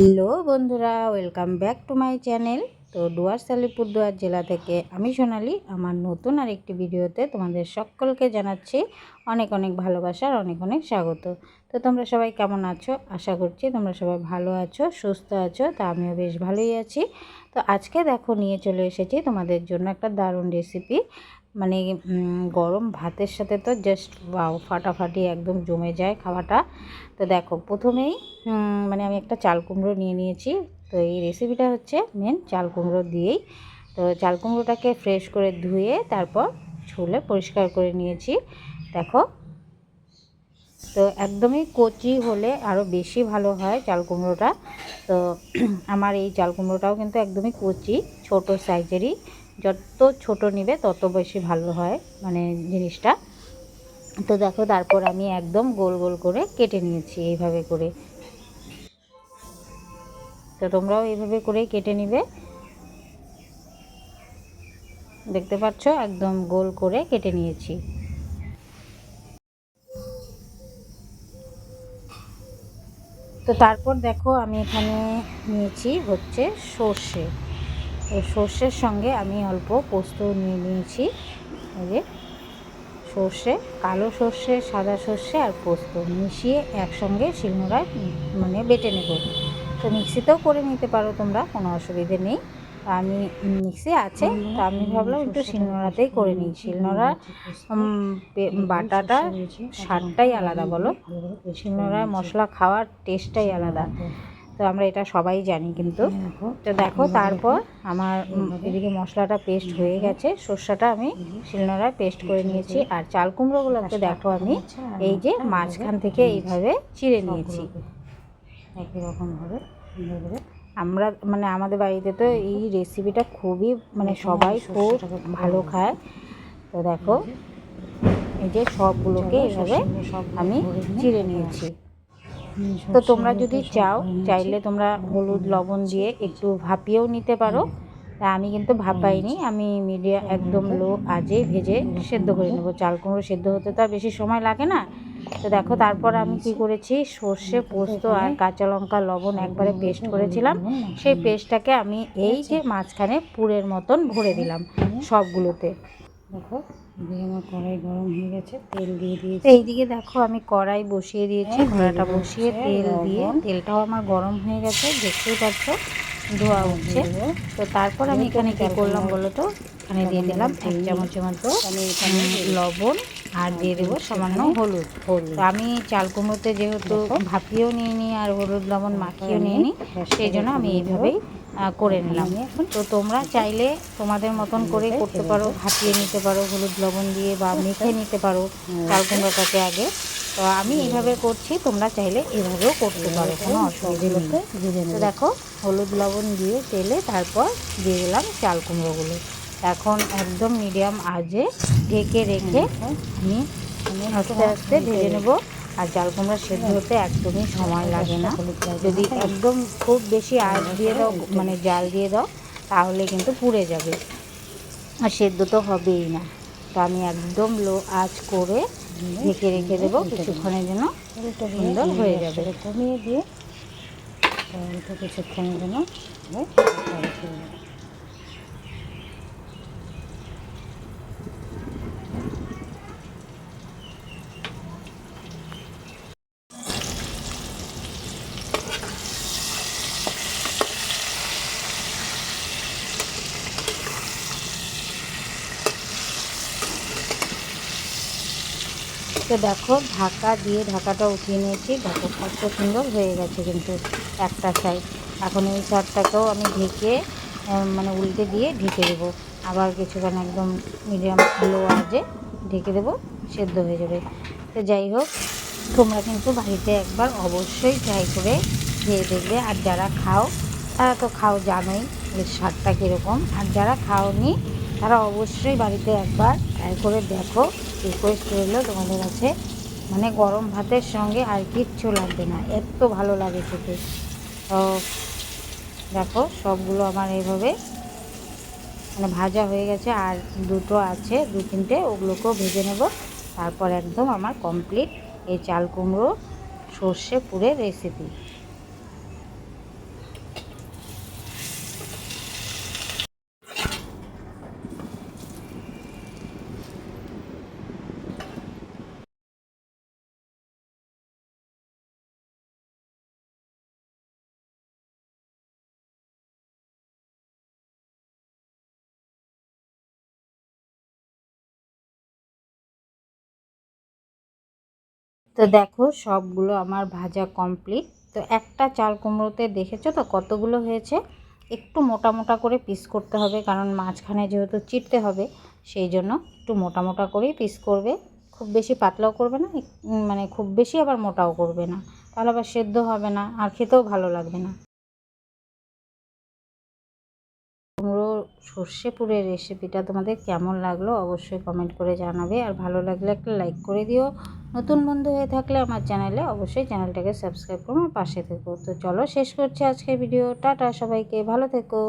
Hello বন্ধুরা welcome back to my channel তো ডুয়ার্স আলিপুরদুয়ার জেলা থেকে আমি সোনালি, আমার নতুন আর একটি ভিডিওতে তোমাদের সকলকে জানাচ্ছি অনেক অনেক ভালোবাসার অনেক অনেক স্বাগত। তো তোমরা সবাই কেমন আছো? আশা করছি তোমরা সবাই ভালো আছো, সুস্থ আছো, তা আমিও বেশ ভালোই আছি। তো আজকে দেখো নিয়ে চলে এসেছি তোমাদের জন্য একটা দারুণ রেসিপি মানে গরম ভাতের সাথে তো জাস্ট বাও ফাটাফাটি একদম জমে যায় খাওয়াটা। তো দেখো, প্রথমেই মানে আমি একটা চাল কুমড়ো নিয়ে নিয়েছি। তো এই রেসিপিটা হচ্ছে মেন চাল কুমড়ো দিয়েই। তো চাল কুমড়োটাকে ফ্রেশ করে ধুয়ে তারপর ছুলে পরিষ্কার করে নিয়েছি। দেখো, তো একদমই কচি হলে আরও বেশি ভালো হয় চাল কুমড়োটা। তো আমার এই চাল কুমড়োটাও কিন্তু একদমই কচি, ছোট সাইজেরই যত ছোট নিবে, তত বেশি ভালো হয় মানে জিনিসটা। তো দেখো, তারপর আমি একদম গোল গোল করে কেটে নিয়েছি এইভাবে করে। তো তোমরাও এইভাবে করেই কেটে নিবে। দেখতে পাচ্ছ? একদম গোল করে কেটে নিয়েছি। তো তারপর দেখো, আমি এখানে নিয়েছি হচ্ছে সর্ষে। সর্ষের সঙ্গে আমি অল্প পোস্ত নিয়ে নিয়েছি। এই যে সর্ষে কালো সর্ষে সাদা সর্ষে আর পোস্ত মিশিয়ে একসঙ্গে শিলনোড়ায় মানে বেটে নেব। তো মিক্সিতেও করে নিতে পারো তোমরা কোনো অসুবিধে নেই। আমি মিক্সি আছে তো আমি ভাবলাম একটু শিলনোড়াতেই করে নিই। শিলনোড়া উম, পে- বাটাটা স্বাদটাই আলাদা বলো। শিলনোড়ায় মশলা খাওয়ার টেস্টটাই আলাদা। তো আমরা এটা সবাই জানি কিন্তু। তো দেখো তারপর আমার এদিকে মশলাটা পেস্ট হয়ে গেছে। সর্ষাটা আমি শিলনোড়ায় পেস্ট করে নিয়েছি। আর চাল কুমড়োগুলোকে দেখো আমি এই যে মাঝখান থেকে এইভাবে চিড়ে নিয়েছি। একই রকমভাবে আমরা মানে আমাদের বাড়িতে তো এই রেসিপিটা খুবই মানে সবাই খুব ভালো খায়। তো দেখো এই যে সবগুলোকে এইভাবে আমি চিড়ে নিয়েছি। তো তোমরা যদি চাও, চাইলে তোমরা হলুদ, লবণ দিয়ে একটু ভাপিয়েও নিতে পারো। তা আমি কিন্তু ভাপাইনি, আমি মিডিয়া একদম লো আজে ভেজে সেদ্ধ করে নেব। চাল কুমড়ো সেদ্ধ হতে তো আর বেশি সময় লাগে না। তো দেখো, তারপর আমি কি করেছি, সর্ষে, পোস্ত আর কাঁচা লঙ্কা, লবণ একবারে পেস্ট করেছিলাম। সেই পেস্টটাকে আমি এই যে মাঝখানে পুরের মতন ভরে দিলাম সবগুলোতে। দেখো এদিকে আমার কড়াই গরম হয়ে গেছে তেল দিয়ে দিয়েছি। এইদিকে দেখো আমি কড়াই বসিয়ে দিয়েছি কড়াইটা বসিয়ে তেল দিয়ে। তেলটাও আমার গরম হয়ে গেছে দেখতেই পাচ্ছ ধোয়া উঠছে। তো তারপর আমি এখানে কি করলাম বলো তো? এখানে দিয়ে দিলাম এক চামচের মতো উম, লবণ আর দিয়ে দেবো সামান্য হলুদ। তো আমি চাল কুমড়োতে যেহেতু ভাপিয়েও নিয়ে নিই আর হলুদ লবণ মাখিয়েও নিয়ে নিই সেই জন্য আমি এইভাবেই করে নিলাম। তো তোমরা চাইলে তোমাদের মতন করে করতে পারো ভাপিয়ে নিতে পারো, হলুদ লবণ দিয়ে বা মেখে নিতে পারো, চাল কুমড়োটাকে আগে। তো আমি এইভাবে করছি, তোমরা চাইলে এভাবেও করতে পারো, কোনো অসুবিধা নেই। দেখো, হলুদ লবণ দিয়ে তেলে তারপর দিয়ে দিলাম চাল কুমড়োগুলো। এখন একদম মিডিয়াম আজে ঢেকে রেখে আমি আস্তে আস্তে ভেজে নেব। আর জাল কুমড়া সেদ্ধ হতে একদমই সময় লাগে না। যদি একদম খুব বেশি আঁচ দিয়ে দাও মানে জাল দিয়ে দাও, তাহলে কিন্তু পুড়ে যাবে। আর সেদ্ধ তো হবেই না। তো আমি একদম লো আঁচ করে ঢেকে রেখে দেবো, কিছুক্ষণের জন্য সুন্দর হয়ে যাবে। কমিয়ে দিয়ে কিছুক্ষণের জন্য তো দেখো, ঢাকা দিয়ে ঢাকাটা উঠিয়ে নিয়েছি। দেখো কত সুন্দর হয়ে গেছে কিন্তু একটা সাইড এখন এই সাইডটাকেও আমি ঢেকে মানে উল্টে দিয়ে ঢেকে দেবো। আবার কিছুক্ষণ একদম মিডিয়াম লো আজে ঢেকে দেবো, সেদ্ধ হয়ে যাবে। তো যাই হোক, তোমরা কিন্তু বাড়িতে একবার অবশ্যই ট্রাই করে খেয়ে দেখবে। আর যারা খাও, তারা তো খাও জানোই এর স্বাদটা কীরকম। আর যারা খাওনি তারা অবশ্যই বাড়িতে একবার ট্রাই করে দেখো। রিকোয়েস্ট রইল তোমাদের কাছে। মানে গরম ভাতের সঙ্গে আর কিচ্ছু লাগবে না। এত ভালো লাগে খেতে। তো দেখো, সবগুলো আমার এইভাবে মানে ভাজা হয়ে গেছে আর দুটো আছে, দু তিনটে, ওগুলোকেও ভেজে নেব। তারপর একদম আমার কমপ্লিট এই চাল কুমড়ো সর্ষে পুরের রেসিপি তো দেখো, সবগুলো আমার ভাজা কমপ্লিট তো একটা চাল কুমড়োতে দেখেছ তো কতগুলো হয়েছে? একটু মোটা মোটা করে পিস করতে হবে, কারণ মাঝখানে যেহেতু চিটতে হবে, সেই জন্য একটু মোটা মোটা করেই পিস করবে। খুব বেশি পাতলাও করবে না মানে খুব বেশি আবার মোটাও করবে না। তাহলে আবার সেদ্ধ হবে না, আর খেতেও ভালো লাগবে না। সর্ষে পুরের রেসিপিটা তোমাদের কেমন লাগল অবশ্যই কমেন্ট করে জানাবে। আর ভালো লাগলে একটা লাইক করে দিও। নতুন বন্ধু হয়ে থাকলে আমার চ্যানেলে অবশ্যই চ্যানেলটাকে সাবস্ক্রাইব করো আমার পাশে থেকো। তো চলো শেষ করছি আজকের ভিডিও টাটা সবাইকে। ভালো থেকো।